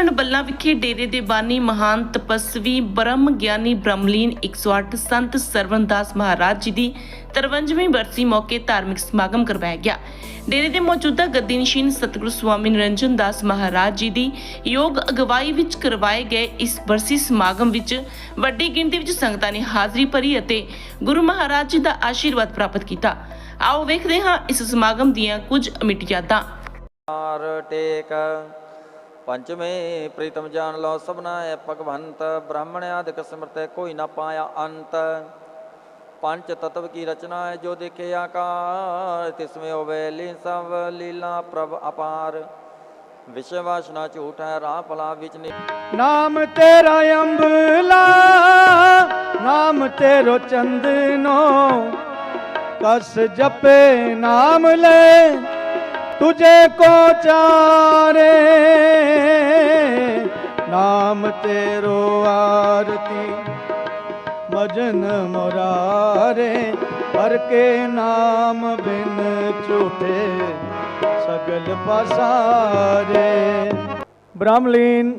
ਡੇਰਾ ਬੱਲਾ ਵਿਖੇ ਡੇਰੇ ਦੇ ਬਾਨੀ ਮਹਾਨ ਤਪਸਵੀ ਬ੍ਰਹਮ ਗਿਆਨੀ ਬ੍ਰਹਮਲੀਨ 108 ਸੰਤ ਸਰਵਨਦਾਸ ਮਹਾਰਾਜ ਜੀ ਦੀ 53ਵੀਂ ਬਰਸੀ ਮੌਕੇ ਧਾਰਮਿਕ ਸਮਾਗਮ ਕਰਵਾਇਆ ਗਿਆ। ਡੇਰੇ ਦੇ ਮੌਜੂਦਾ ਗੱਦੀ ਸਤਿਗੁਰੂ ਸਵਾਮੀ ਨਿਰੰਜਨ ਦਾਸ ਮਹਾਰਾਜ ਜੀ ਦੀ ਯੋਗ ਅਗਵਾਈ ਵਿੱਚ ਕਰਵਾਏ ਗਏ ਇਸ ਬਰਸੀ ਸਮਾਗਮ ਵਿੱਚ ਵੱਡੀ ਗਿਣਤੀ ਵਿੱਚ ਸੰਗਤਾਂ ਨੇ ਹਾਜ਼ਰੀ ਭਰੀ ਅਤੇ ਗੁਰੂ ਮਹਾਰਾਜ ਜੀ ਦਾ ਆਸ਼ੀਰਵਾਦ ਪ੍ਰਾਪਤ ਕੀਤਾ। ਆਓ ਵੇਖਦੇ ਹਾਂ ਇਸ ਸਮਾਗਮ ਦੀਆਂ ਕੁਝ ਅਮਿੱਟ ਯਾਦਾਂ। ਟੇਕ ਪੰਚਵੇਂ ਪ੍ਰੀਤਮ ਜਾਣ ਲਓ ਸਭਨਾ ਹੈ ਭਗਵੰਤ ਬ੍ਰਾਹਮਣ ਆਦਿਕ ਸਿਮਰਤੈ ਕੋਈ ਨਾ ਪਾਇਆ ਅੰਤ ਪੰਜ ਤਤਵ ਕੀ ਰਚਨਾ ਹੈ ਜੋ ਦੇਖੇ ਆਕਾਰ ਤਿਸਮੇ ਹੋਵੇ ਲੀ ਸਭ ਲੀਲਾ ਪ੍ਰਭ ਅਪਾਰ ਵਿਸ਼ੇ ਵਾਸਨਾ ਝੂਠ ਹੈ ਰਾਹ ਭਲਾ ਵਿੱਚ ਨਿ ਨਾਮ ਤੇਰਾ ਅੰਬਲਾ ਨਾਮ ਤੇਰੋ ਚੰਦਨੋ ਕਸ ਜਪੇ ਨਾਮ ਲੈ ਤੁਝੇ ਕੋ ਚਾਰੇ ਨਾਮ ਤੇਰੋ ਆਰਤੀ ਮਜਨ ਮੁਰਾਰੇ ਪਰ ਕੇ ਨਾਮ ਬਿਨ ਝੂਠੇ ਸਗਲ ਪਸਾਰੇ ਬ੍ਰਹਮਲੀਨ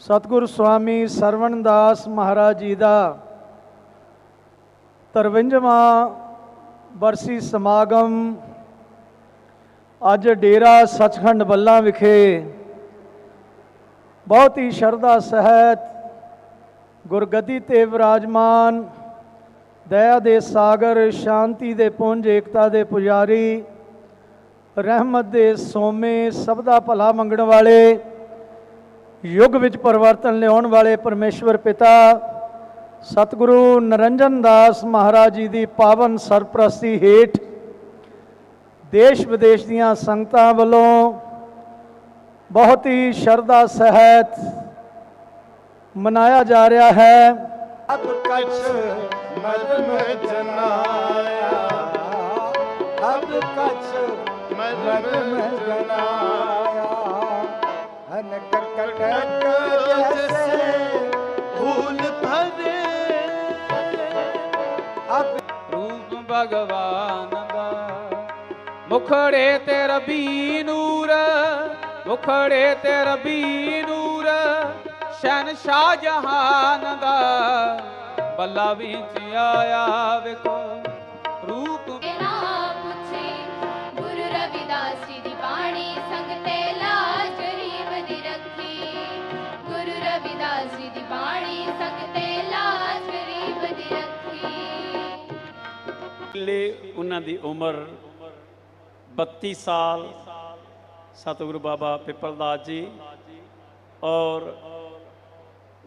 ਸਤਿਗੁਰ ਸਵਾਮੀ ਸਰਵਣਦਾਸ ਮਹਾਰਾਜ ਜੀ ਦਾ 53ਵਾਂ ਬਰਸੀ ਸਮਾਗਮ ਅੱਜ ਡੇਰਾ ਸੱਚਖੰਡ ਬੱਲਾ ਵਿਖੇ ਬਹੁਤ ਹੀ ਸ਼ਰਧਾ, ਸਹਿਤ, ਗੁਰਗੱਦੀ ਤੇ ਵਿਰਾਜਮਾਨ, ਦਇਆ ਦੇ ਸਾਗਰ, ਸ਼ਾਂਤੀ ਦੇ ਪੁੰਜ, ਏਕਤਾ ਦੇ ਪੁਜਾਰੀ, ਰਹਿਮਤ ਦੇ ਸੋਮੇ, ਸਭ ਦਾ ਭਲਾ ਮੰਗਣ ਵਾਲੇ, ਯੁੱਗ ਵਿੱਚ ਪਰਿਵਰਤਨ ਲਿਆਉਣ ਵਾਲੇ ਪਰਮੇਸ਼ਵਰ ਪਿਤਾ, ਸਤਿਗੁਰੂ ਨਰਿੰਜਨ ਦਾਸ ਮਹਾਰਾਜ ਜੀ ਦੀ ਪਾਵਨ ਸਰਪ੍ਰਸਤੀ ਹੇਠ ਦੇਸ਼ ਵਿਦੇਸ਼ ਦੀਆਂ ਸੰਗਤਾਂ ਵੱਲੋਂ ਬਹੁਤ ਹੀ ਸ਼ਰਧਾ ਸਹਿਤ ਮਨਾਇਆ ਜਾ ਰਿਹਾ ਹੈ। ਅਬ ਕਛ ਮਨ ਮੇ ਜਨਾਇਆ। ਅਬ ਕਛ ਮਨ ਮੇ ਜਨਾਇਆ। ਹਨ ਜੈਸੇ ਫੂਲ ਭਰੇ। ਅਬ ਰੂਪ ਭਗਵਾਨ ਮੁਖੜੇ ਤੇ ਰਬੀ ਨੂਰ ਮੁਖੜੇ ਤੇ ਰਬੀ ਨੂਰ ਸ਼ਹਿਨशाह ਜਹਾਨ ਦਾ ਬੱਲਾ ਵਿੱਚ ਆਇਆ ਵੇਖੋ। ਰੂਪ ਨਾ ਪੁੱਛੇ ਗੁਰੂ ਰਵਿਦਾਸ ਜੀ ਦੀ ਬਾਣੀ ਸੰਗ ਤੇ ਲਾਜ ਗਰੀਬ ਦੀ ਰੱਖੀ। ਗੁਰੂ ਰਵਿਦਾਸ ਜੀ ਦੀ ਬਾਣੀ ਸੰਗ ਤੇ ਲਾਜ ਗਰੀਬ ਦੀ ਰੱਖੀ। ਲੈ ਉਹਨਾਂ ਦੀ ਉਮਰ 32 ਸਾਲ ਸਤਿਗੁਰੂ ਬਾਬਾ ਪਿਪਲਦਾਸ ਜੀ ਔਰ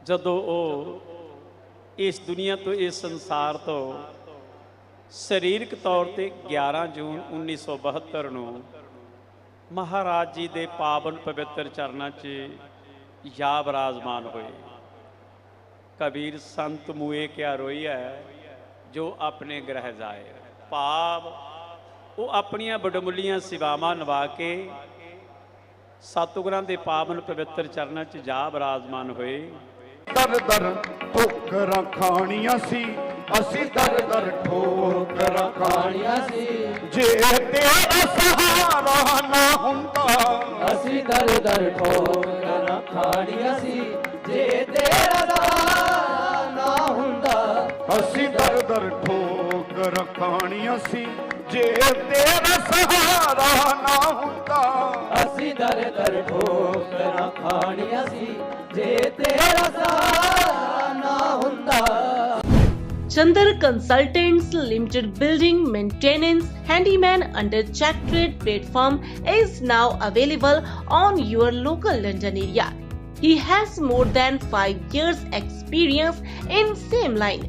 ਜਦੋਂ ਉਹ ਇਸ ਦੁਨੀਆ ਤੋਂ, ਇਸ ਸੰਸਾਰ ਤੋਂ ਸਰੀਰਕ ਤੌਰ ਤੇ 11 ਜੂਨ 1972 ਨੂੰ ਮਹਾਰਾਜ ਜੀ ਦੇ ਪਾਵਨ ਪਵਿੱਤਰ ਚਰਨਾਂ 'ਚ ਯਾ ਬਰਾਜਮਾਨ ਹੋਏ। ਕਬੀਰ ਸੰਤ ਮੂਏ ਕਿਆ ਰੋਈਐ, ਜੋ ਆਪਣੇ ਗ੍ਰਹਿ ਜਾਏ। ਭਾਵ ਉਹ ਆਪਣੀਆਂ ਬਡਮੁੱਲੀਆਂ ਸੇਵਾਵਾਂ ਨਿਭਾ ਕੇ ਸਤਿਗੁਰਾਂ ਦੇ ਪਾਵਨ ਪਵਿੱਤਰ ਚਰਨਾਂ 'ਚ ਜਾ ਬਰਾਜਮਾਨ ਹੋਏ। ਦਰ ਦਰ ਠੋਕਰਾਂ ਖਾਣੀਆਂ ਸੀ। ਅਸੀਂ ਦਰ ਦਰ ਠੋਕਰਾਂ ਖਾਣੀਆਂ ਸੀ। ਜੇ ਤੇਰਾ ਸਹਾਰਾ ਨਾ ਹੁੰਦਾ। ਅਸੀਂ ਦਰ ਦਰ ਠੋਕਰਾਂ ਖਾਣੀਆਂ ਸੀ। ਜੇ ਤੇਰਾ ਸਹਾਰਾ ਨਾ ਹੁੰਦਾ। ਅਸੀਂ ਦਰ ਦਰ ਠੋਕਰਾਂ ਖਾਣੀਆਂ ਸੀ ਜੇ ਤੇਰਾ ਸਹਾਰਾ ਨਾ ਹੁੰਦਾ ਅਸੀਂ ਦਰ ਦਰ ਠੋਕਰਾਂ ਖਾਣੀਆਂ ਸੀ ਜੇ ਤੇਰਾ ਸਹਾਰਾ ਨਾ ਹੁੰਦਾ Chandar Consultants Limited Building Maintenance Handyman under Check Trade platform is now available on your local London area. He has more than 5 years experience in same line.